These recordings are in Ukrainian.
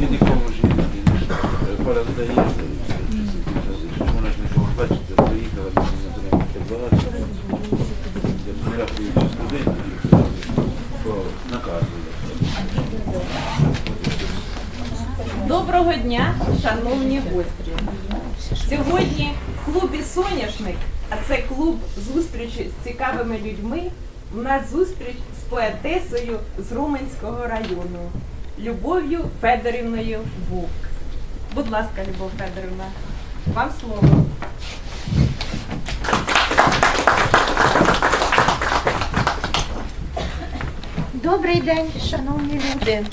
Ні нікому ж не пора дає. Вона ж не отримали багато. По наказу. Доброго дня, шановні гості. Сьогодні в клубі Соняшник, а це клуб зустрічі з цікавими людьми. У нас зустріч поетесою з Руменського району Любов'ю Федорівною Вовк. Будь ласка, Любов Федорівна, вам слово. Добрий день, шановні люди.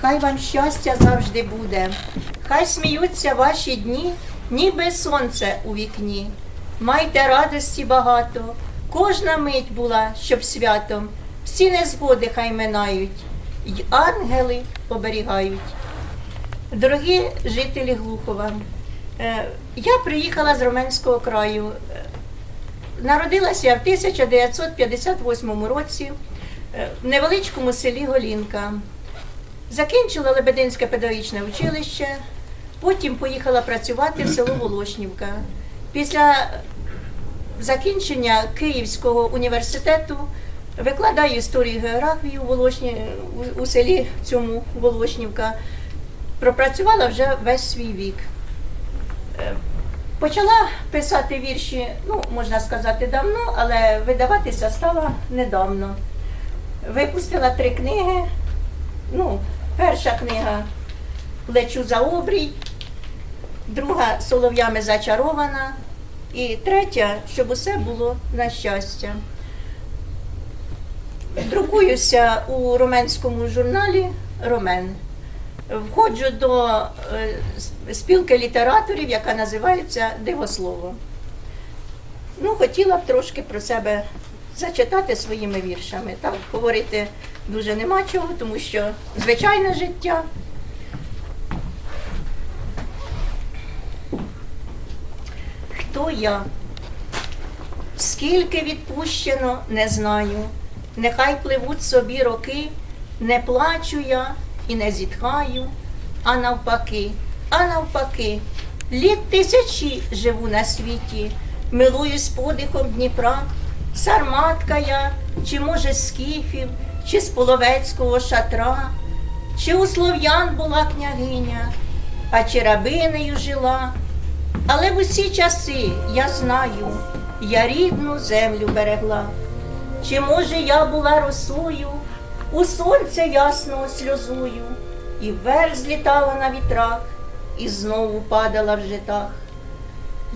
Хай вам щастя завжди буде. Хай сміються ваші дні, ніби сонце у вікні. Майте радості багато. Кожна мить була, щоб святом. Всі незгоди хай минають, й ангели оберігають. Дорогі жителі Глухова, е, я приїхала з Роменського краю. Е, Народилася я в 1958 році е, в невеличкому селі Голінка. Закінчила Лебединське педагогічне училище, потім поїхала працювати в село Волошнівка. Після закінчення Київського університету викладаю історію географію у, Волошні, у, у селі цьому Волошнівка. Пропрацювала вже весь свій вік. Е, Почала писати вірші, ну, можна сказати, давно, але видаватися стала недавно. Випустила три книги. Ну, перша книга Лечу за обрій, друга Солов'ями зачарована, і третя, щоб усе було на щастя. Друкуюся у роменському журналі Ромен. Входжу до е, спілки літераторів, яка називається Дивослово. Ну, хотіла б трошки про себе зачитати своїми віршами. Так, говорити дуже нема чого, тому що звичайне життя. Хто я? Скільки відпущено, не знаю. Нехай пливуть собі роки, не плачу я і не зітхаю, а навпаки, а навпаки, літ тисячі живу на світі, милуюсь подихом Дніпра, сарматка я, чи може з скіфів, чи з половецького шатра, чи у слов'ян була княгиня, а чи рабинею жила. Але в усі часи я знаю, я рідну землю берегла. Чи може я була росою, у сонця ясного сльозою, і вверх злітала на вітрах, і знову падала в житах.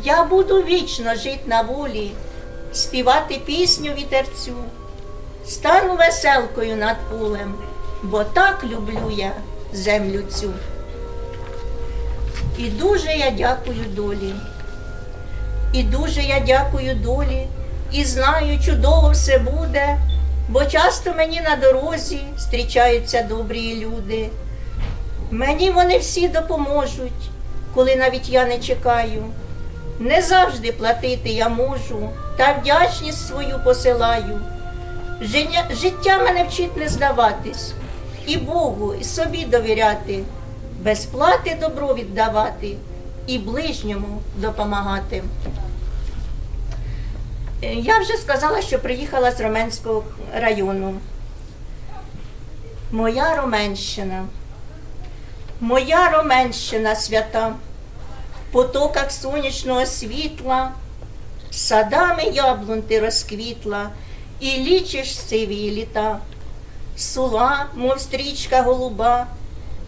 Я буду вічно жить на волі, співати пісню вітерцю, стану веселкою над полем, бо так люблю я землю цю. І дуже я дякую долі. І дуже я дякую долі, і знаю, чудово все буде, бо часто мені на дорозі зустрічаються добрі люди. Мені вони всі допоможуть, коли навіть я не чекаю. Не завжди платити я можу, та вдячність свою посилаю. Життя мене вчить не здаватись, і Богу, і собі довіряти, без плати добро віддавати і ближньому допомагати. Я вже сказала, що приїхала з Роменського району. Моя Роменщина, моя Роменщина свята, в потоках сонячного світла, садами яблун ти розквітла і лічиш сиві літа. Сула, мов стрічка голуба,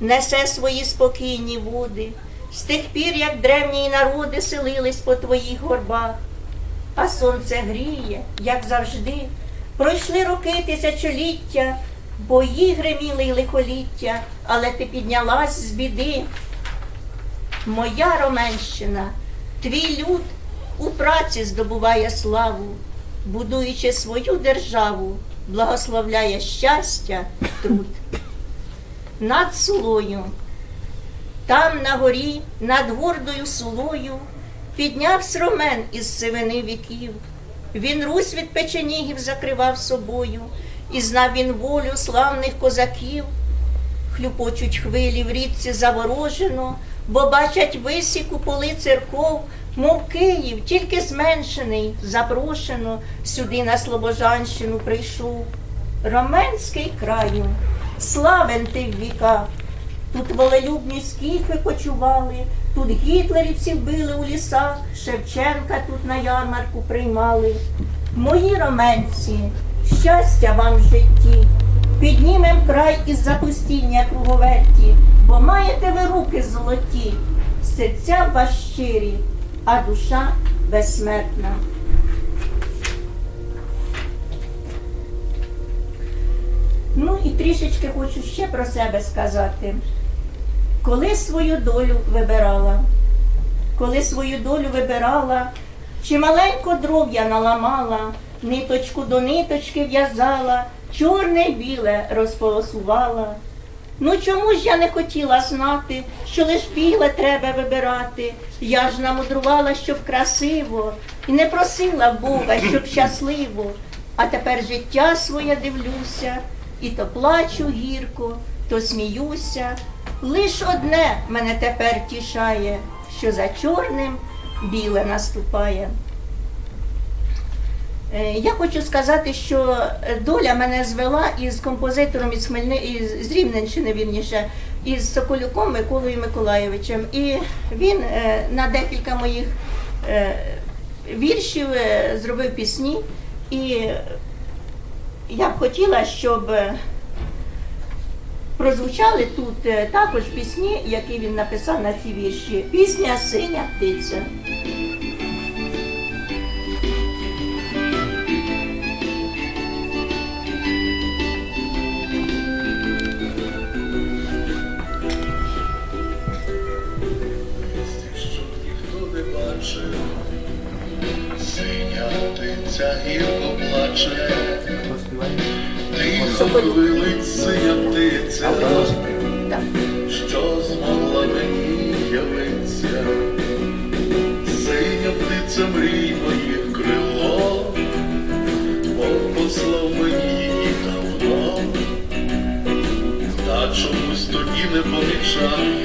несе свої спокійні води, з тих пір, як древні народи селились по твоїх горбах а сонце гріє, як завжди. Пройшли роки тисячоліття, бої гриміли й лихоліття, але ти піднялась з біди. Моя Роменщина, твій люд у праці здобуває славу, будуючи свою державу, благословляє щастя, труд. Над сулою, там на горі, над гордою сулою, піднявсь ромен із сивини віків. Він Русь від печенігів закривав собою, і знав він волю славних козаків. Хлюпочуть хвилі в річці заворожено, бо бачать висіку поли церков, мов Київ, тільки зменшений, запрошено, сюди на Слобожанщину прийшов. Роменський краю, славен ти в віках, Тут волелюбні скіфи почували, тут гітлерівців били у лісах, Шевченка тут на ярмарку приймали. Мої роменці, щастя вам в житті, піднімем край із запустіння круговерті, бо маєте ви руки золоті, серця вас щирі, а душа безсмертна. Ну і трішечки хочу ще про себе сказати. Коли свою долю вибирала, коли свою долю вибирала, чи маленько дров я наламала, ниточку до ниточки в'язала, чорне й біле розполосувала. Ну чому ж я не хотіла знати, що лиш біле треба вибирати? Я ж намудрувала, щоб красиво, і не просила Бога, щоб щасливо. А тепер життя своє дивлюся, і то плачу гірко, то сміюся. Лиш одне мене тепер тішає, що за чорним біле наступає. Е, Я хочу сказати, що доля мене звела із композитором із Хмельни... із... Рівненщини, вірніше, із Соколюком Миколою Миколайовичем. І він е, на декілька моїх е, віршів зробив пісні. І я б хотіла, щоб прозвучали тут е, також пісні, які він написав на ці вірші. Пісня Синя птиця. щоб ніхто не бачив, синя птиця гірко плаче, тихо хвилить синя що змогла мені явиться, синя птиця мрій моїх крило, Бог послав мені її давно, та чомусь тоді не помічав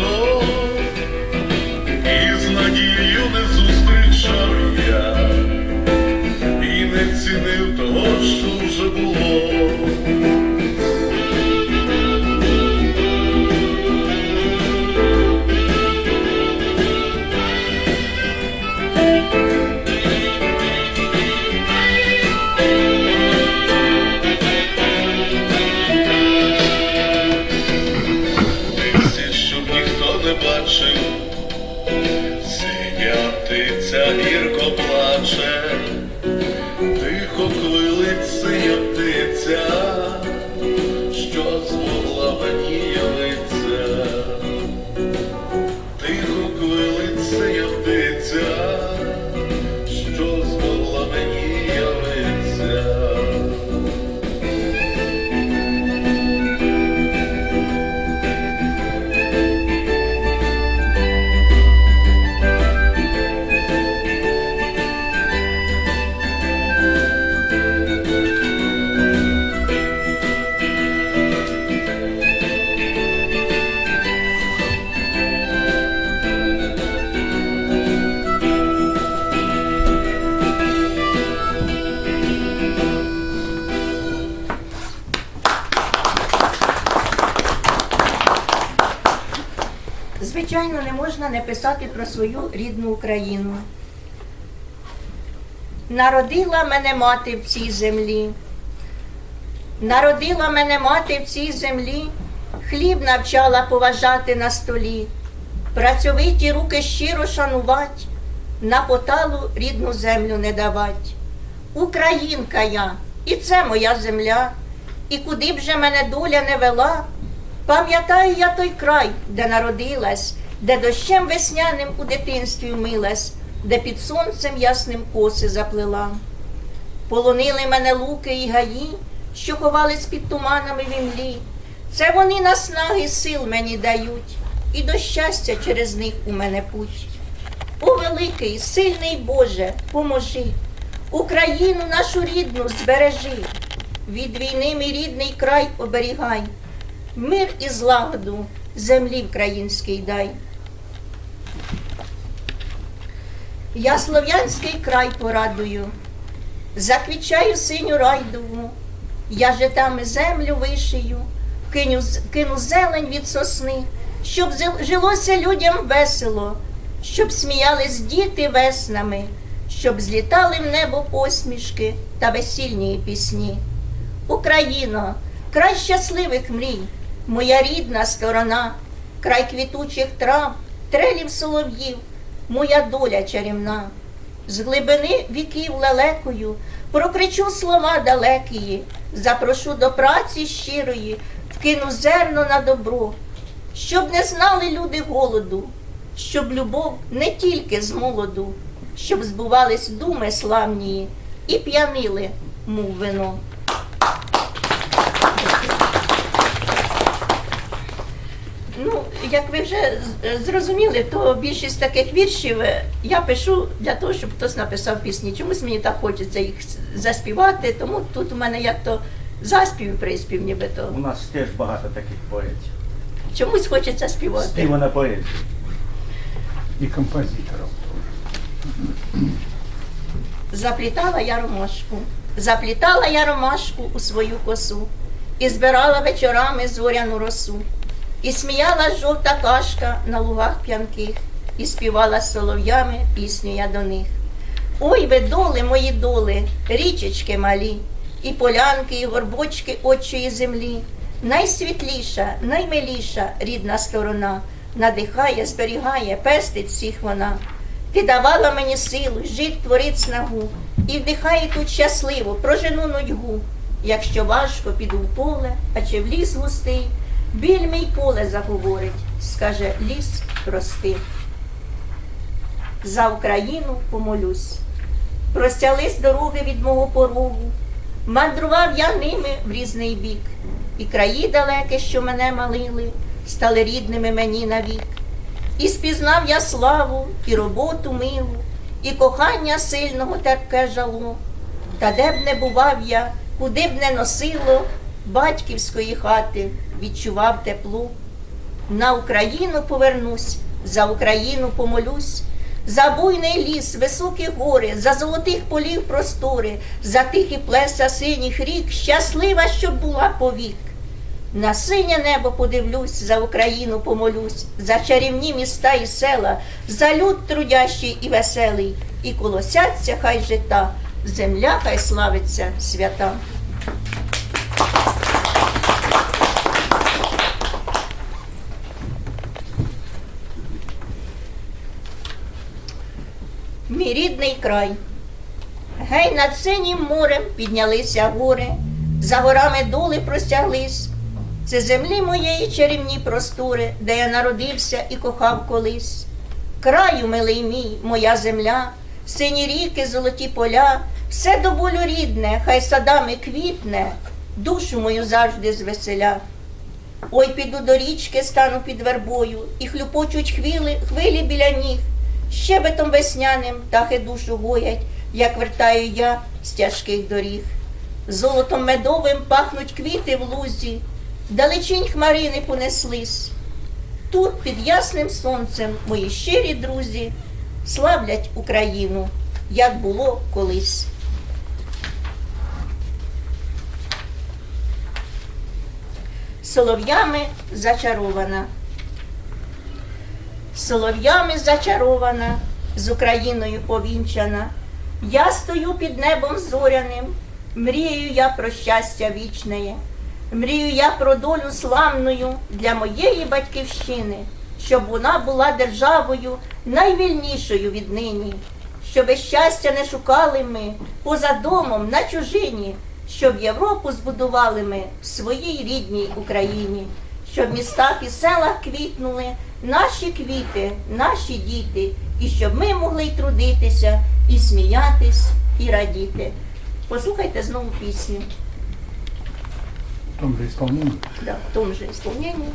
мені писати про свою рідну Україну. Народила мене мати в цій землі. Народила мене мати в цій землі, хліб навчала поважати на столі, працьовиті руки щиро шанувать, на поталу рідну землю не давать. Українка я, і це моя земля, і куди б же мене доля не вела, пам'ятаю я той край, де народилась, де дощем весняним у дитинстві вмилась, де під сонцем ясним коси заплела. Полонили мене луки і гаї, що ховались під туманами в імлі. Це вони наснаги сил мені дають, і до щастя через них у мене путь. О, великий, сильний Боже, поможи, Україну нашу рідну збережи, від війни мій рідний край оберігай, мир і злагоду землі українській дай. Я слов'янський край порадую, заквічаю синю райдову, я житами землю вишию, киню, кину зелень від сосни, щоб жилося людям весело, щоб сміялись діти веснами, щоб злітали в небо посмішки та весільні пісні. Україно, край щасливих мрій, моя рідна сторона, край квітучих трав, трелів солов'їв, моя доля чарівна. З глибини віків лелекою прокричу слова далекії, запрошу до праці щирої, вкину зерно на добро, щоб не знали люди голоду, щоб любов не тільки з молоду, щоб збувались думи славні і п'янили, мов вино. Ну, як ви вже зрозуміли, то більшість таких віршів е, я пишу для того, щоб хтось написав пісні. Чомусь мені так хочеться їх заспівати, тому тут у мене як то заспів і приспів, нібито. У нас теж багато таких поетів. Чомусь хочеться співати. Співана поезія. і композиторів. Заплітала я ромашку, заплітала я ромашку у свою косу, і збирала вечорами зоряну росу, і сміяла жовта кашка на лугах п'янких, і співала солов'ями пісню я до них. Ой, ви доли, мої доли, річечки малі, і полянки, і горбочки отчої землі. Найсвітліша, наймиліша рідна сторона, надихає, зберігає, пестить всіх вона. Ти давала мені силу, жить творить снагу, і вдихає тут щасливо, прожену нудьгу. Якщо важко піду в поле, а чи в ліс густий, біль мій поле заговорить, скаже ліс прости. За Україну помолюсь. Простялись дороги від мого порогу, мандрував я ними в різний бік, і краї далекі, що мене малили, стали рідними мені навік. І спізнав я славу, і роботу милу, і кохання сильного терпке жало. Та де б не бував я, куди б не носило батьківської хати, відчував тепло. На Україну повернусь, за Україну помолюсь, за буйний ліс, високі гори, за золотих полів простори, за тихі плеса синіх рік, щаслива, щоб була повік. На синє небо подивлюсь, за Україну помолюсь, за чарівні міста і села, за люд трудящий і веселий, і колосяться хай жита, земля хай славиться свята. Мій рідний край. Гей, над синім морем піднялися гори, за горами доли простяглись. Це землі моєї чарівні простори, де я народився і кохав колись. Краю, милий мій, моя земля, сині ріки, золоті поля, все до болю рідне, хай садами квітне, душу мою завжди звеселя. Ой, піду до річки, стану під вербою, і хлюпочуть хвили, хвилі біля ніг. Щебетом весняним птахи душу гоять, як вертаю я з тяжких доріг. Золотом медовим пахнуть квіти в лузі, далечінь хмарини понеслись. Тут під ясним сонцем мої щирі друзі славлять Україну, як було колись. Солов'ями зачарована. Солов'ями зачарована, з Україною повінчана. Я стою під небом зоряним, мрію я про щастя вічне. Мрію я про долю славною для моєї батьківщини, щоб вона була державою найвільнішою віднині, щоби щастя не шукали ми поза домом на чужині, щоб Європу збудували ми в своїй рідній Україні, щоб в містах і селах квітнули наші квіти, наші діти, і щоб ми могли й трудитися, і сміятись, і радіти. Послухайте знову пісню. В тому же исполнении. Да, в том же исполнении.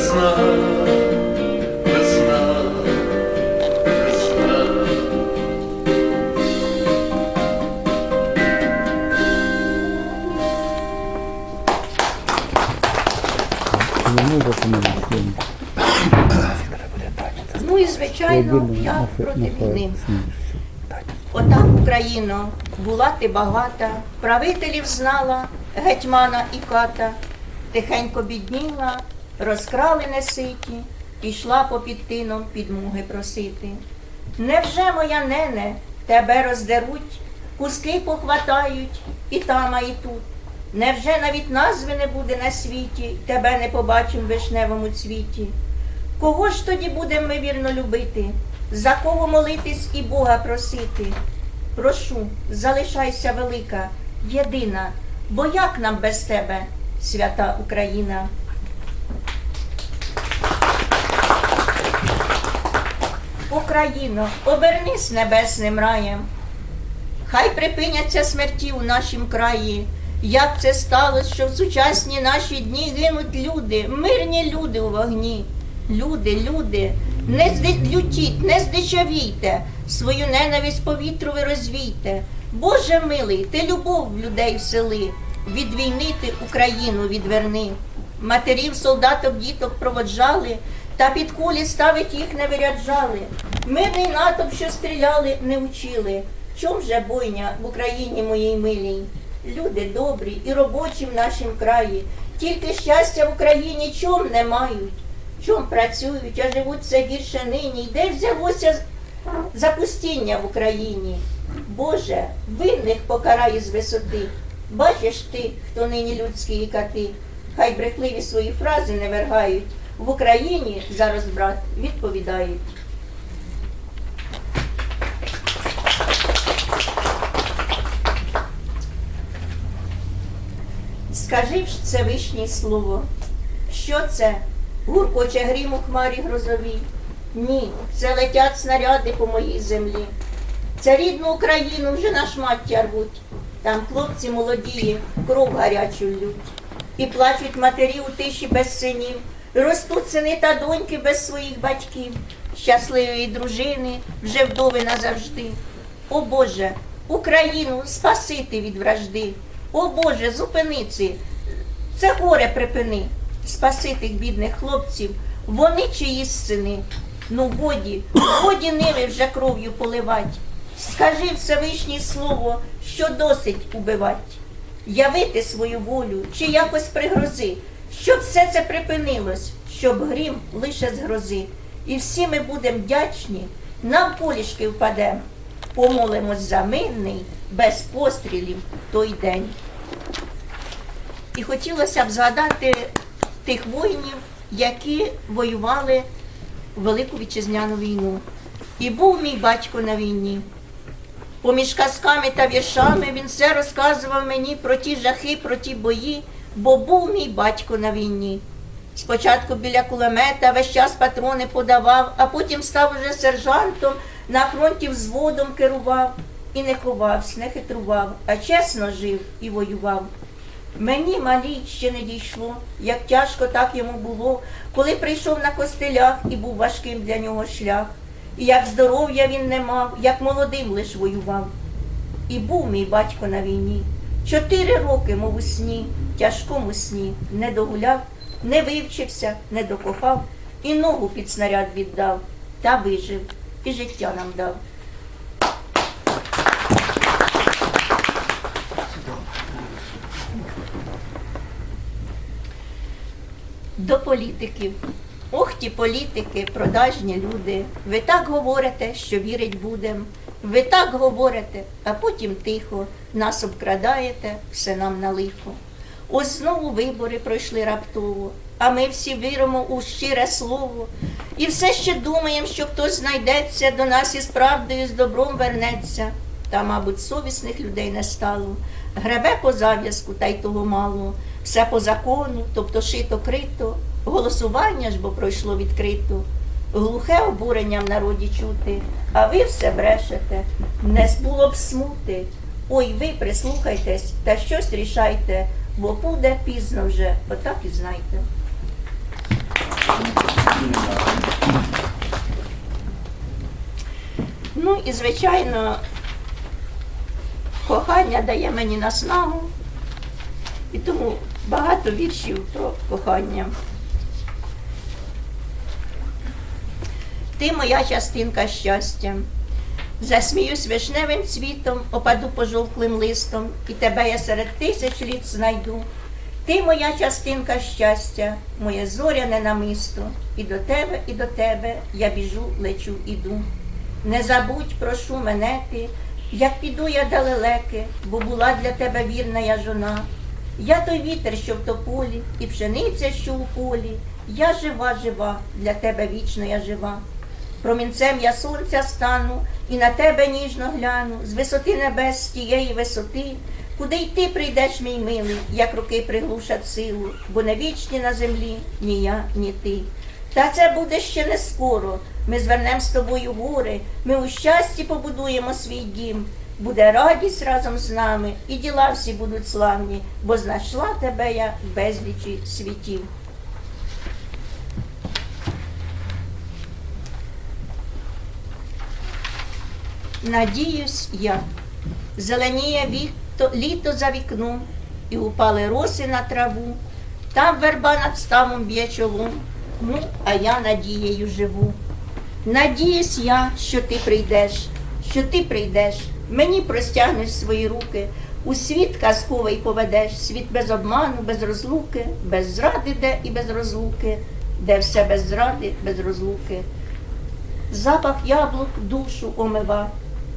Весна, весна, весна. Ну і звичайно, я проти війни. Отак, Україно, була ти багата, правителів знала, гетьмана і ката, тихенько бідніла, розкрали неситі, пішла по підтином підмоги просити. Невже, моя нене, тебе роздеруть, куски похватають і тама, і тут? Невже навіть назви не буде на світі, тебе не побачим в вишневому цвіті? Кого ж тоді будемо ми вірно любити? За кого молитись і Бога просити? Прошу, залишайся велика, єдина, бо як нам без тебе, свята Україна? Україно, обернись небесним раєм. Хай припиняться смерті у нашім краї. Як це сталося, що в сучасні наші дні гинуть люди, мирні люди у вогні. Люди, люди, не зди- лютіть, не здичавійте, свою ненависть по вітру ви розвійте. Боже милий, ти любов в людей всели, від війни ти Україну відверни. Матерів, солдаток, діток проводжали, та під кулі ставить їх не виряджали. Мирний натовп, що стріляли, не учили. Чом же бойня в Україні моїй милій? Люди добрі і робочі в нашім краї, тільки щастя в Україні чом не мають. в чому працюють, а живуть все гірше нині. І де взялося запустіння в Україні? Боже, винних покарай з висоти. Бачиш ти, хто нині людські кати, хай брехливі свої фрази не вергають. В Україні зараз, брат, відповідають. Скажи ж це вишнє слово. Що це? Гуркоче грім у хмарі грозовій. Ні, це летять снаряди по моїй землі. Це рідну Україну вже на шмаття рвуть. Там хлопці молодії, кров гарячу лють. І плачуть матері у тиші без синів. Ростуть сини та доньки без своїх батьків. Щасливої дружини вже вдови назавжди. О Боже, Україну спасити від вражди. О Боже, зупиниці, це горе припини. Спаси тих бідних хлопців, вони чиїсь сини. Ну годі, годі ними вже кров'ю поливать. Скажи Всевишнє слово, що досить убивать. Явити свою волю чи якось пригрози, щоб все це припинилось, щоб грім лише з грози. І всі ми будемо вдячні, навколішки впадем. Помолимось за мирний, без пострілів той день. І хотілося б згадати тих воїнів, які воювали в Велику Вітчизняну війну. І був мій батько на війні. Поміж казками та віршами він все розказував мені про ті жахи, про ті бої, бо був мій батько на війні. Спочатку біля кулемета весь час патрони подавав, а потім став уже сержантом, на фронті взводом керував і не ховався, не хитрував, а чесно жив і воював. Мені малій ще не дійшло, як тяжко так йому було, коли прийшов на костелях і був важким для нього шлях. І як здоров'я він не мав, як молодим лиш воював. І був мій батько на війні. Чотири роки, мов у сні, тяжкому сні, не догуляв, не вивчився, не докохав, і ногу під снаряд віддав, та вижив, і життя нам дав. До політиків. Ох ті політики, продажні люди. Ви так говорите, що вірить будем. Ви так говорите, а потім тихо нас обкрадаєте, все нам на лихо. Ось знову вибори пройшли раптово, а ми всі віримо у щире слово. І все ще думаємо, що хтось знайдеться до нас із правдою, з добром вернеться. Та, мабуть, совісних людей не стало. Гребе по зав'язку, та й того мало. Все по закону, тобто шито крито, голосування ж бо пройшло відкрито. Глухе обурення в народі чути, а ви все брешете, не було б смути. Ой, ви прислухайтесь та щось рішайте, бо буде пізно вже, отак і знайте. Ну і звичайно, кохання дає мені наснагу, і тому багато віршів про кохання. Ти моя частинка щастя. Засміюсь вишневим цвітом, опаду пожовклим листом, і тебе я серед тисяч літ знайду. Ти моя частинка щастя, моє зоряне намисто, і до тебе, і до тебе я біжу, лечу, іду. Не забудь, прошу мене ти, як піду я далелеки, бо була для тебе вірна я жона. Я той вітер, що в тополі, і пшениця, що у полі. Я жива, жива, для тебе вічно я жива. Промінцем я сонця стану, і на тебе ніжно гляну, з висоти небес, з тієї висоти, куди й ти прийдеш, мій милий, як руки приглушать силу, бо не вічні на землі ні я, ні ти. Та це буде ще не скоро. Ми звернемо з тобою гори, ми у щасті побудуємо свій дім. Буде радість разом з нами, і діла всі будуть славні, бо знайшла тебе я в безлічі світів. Надіюсь я, зеленіє віто, літо за вікном, і упали роси на траву, там верба над ставом б'є чолом, ну, а я надією живу. Надіюсь я, що ти прийдеш, що ти прийдеш, мені простягнеш свої руки, у світ казковий поведеш, світ без обману, без розлуки, без зради де і без розлуки. де все без зради, без розлуки. Запах яблук душу омива,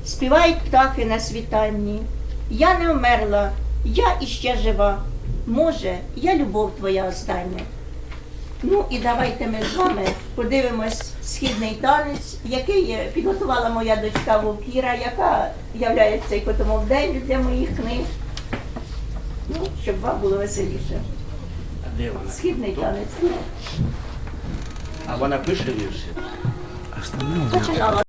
співають птахи на світанні. Я не вмерла, я іще жива. Може, я любов твоя остання. Ну і давайте ми з вами подивимось східний танець, який підготувала моя дочка Вовкіра, яка являється ікотомовдень для моїх книг. Ну, щоб вам було веселіше. А де вона? Східний танець. Ну, А вона пише вірші? Починала